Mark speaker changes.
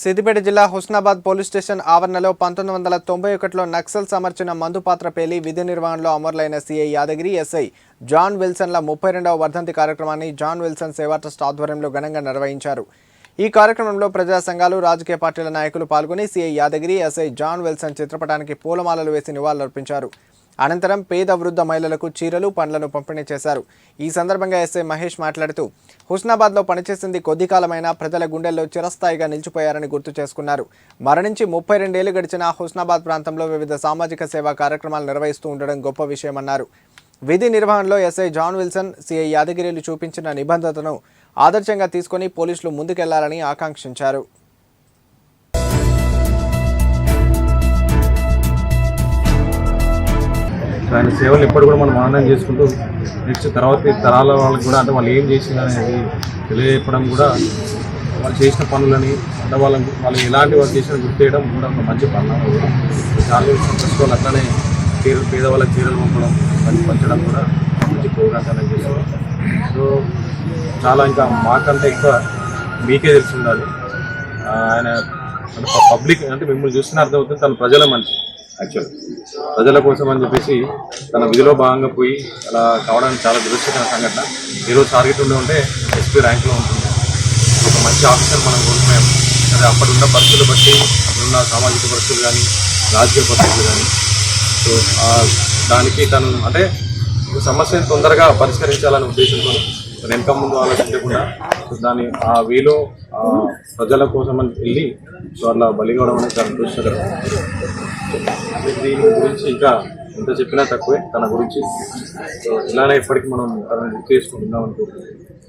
Speaker 1: సిద్దిపేట జిల్లా Husnabad police station ఆవరణలో పంతొమ్మిది వందల తొంభై ఒకటిలో నక్సల్ సమర్చిన మందు పాత్ర పేలి విధి నిర్వహణలో అమరులైన సీఐ యాదగిరి ఎస్ఐ జాన్ విల్సన్ల ముప్పై రెండవ వర్ధంతి కార్యక్రమాన్ని జాన్ విల్సన్ సేవా ట్రస్ట్ ఆధ్వర్యంలో ఘనంగా నిర్వహించారు. ఈ కార్యక్రమంలో ప్రజా సంఘాలు రాజకీయ పార్టీల నాయకులు పాల్గొని CI Yadagiri SI John Wilson చిత్రపటానికి పూలమాలలు వేసి నివాళులర్పించారు. అనంతరం పేద వృద్ధ మహిళలకు చీరలు పండ్లను పంపిణీ చేశారు. ఈ సందర్భంగా ఎస్ఐ మహేష్ మాట్లాడుతూ హుస్నాబాద్లో పనిచేసింది కొద్ది కాలమైనా ప్రజల గుండెల్లో చిరస్థాయిగా నిలిచిపోయారని గుర్తు చేసుకున్నారు. మరణించి ముప్పై రెండేళ్ళు గడిచిన హుస్నాబాద్ ప్రాంతంలో వివిధ సామాజిక సేవా కార్యక్రమాలు నిర్వహిస్తూ ఉండడం గొప్ప విషయమన్నారు. విధి నిర్వహణలో ఎస్ఐ జాన్ విల్సన్ సిఐ యాదగిరిలు చూపించిన నిబంధతను ఆదర్శంగా తీసుకొని పోలీసులు ముందుకెళ్ళాలని ఆకాంక్షించారు.
Speaker 2: ఆయన సేవలు ఎప్పుడు కూడా మనం ఆనందం చేసుకుంటూ నెక్స్ట్ తర్వాత తరాల వాళ్ళకి కూడా అంటే వాళ్ళు ఏం చేసిందనేది తెలియజెప్పడం కూడా వాళ్ళు చేసిన పనులని అంటే వాళ్ళని వాళ్ళు ఎలాంటి వాళ్ళు చేసిన గుర్తు చేయడం కూడా ఒక మంచి పనులు. చాలా సంతోషం వాళ్ళు అట్లనే చీరలు పేదవాళ్ళకి చీరలు పంపడం పంచడం కూడా మంచి ప్రోగ్రామ్స్ అనేది చేస్తారు సో చాలా ఇంకా మాకంటే ఎక్కువ మీకే తెలిసి ఉండాలి. ఆయన పబ్లిక్ అంటే మిమ్మల్ని చూస్తున్న అర్థమవుతుంది తన ప్రజల మనిషి. యాక్చువల్ ప్రజల కోసం అని చెప్పేసి తన విధిలో భాగంగా పోయి అలా కావడానికి చాలా దురదృష్టకర సంఘటన. ఈరోజు టార్గెట్ ఉండి ఉంటే ఎస్పీ ర్యాంక్లో ఉంటుంది. ఒక మంచి ఆఫీసర్ మనం కోల్పోయాం అదే అప్పుడున్న పరిస్థితులు బట్టి అప్పుడున్న సామాజిక పరిస్థితులు కానీ రాజకీయ పరిస్థితులు కానీ. సో దానికి తను అంటే సమస్యను తొందరగా పరిష్కరించాలనే ఉద్దేశంతో వెనక ముందు ఆలోచించకుండా సో దాని ఆ వేలో ప్రజల కోసం అని వెళ్ళి సో అలా బలి కావడం అనేది చాలా దృష్టి దీని గురించి ఇంకా ఎంత చెప్పినా తక్కువే. తన గురించి. సో ఇలానే ఇప్పటికీ మనం తనని గుర్తు చేసుకుంటున్నాం అనుకుంటున్నాం.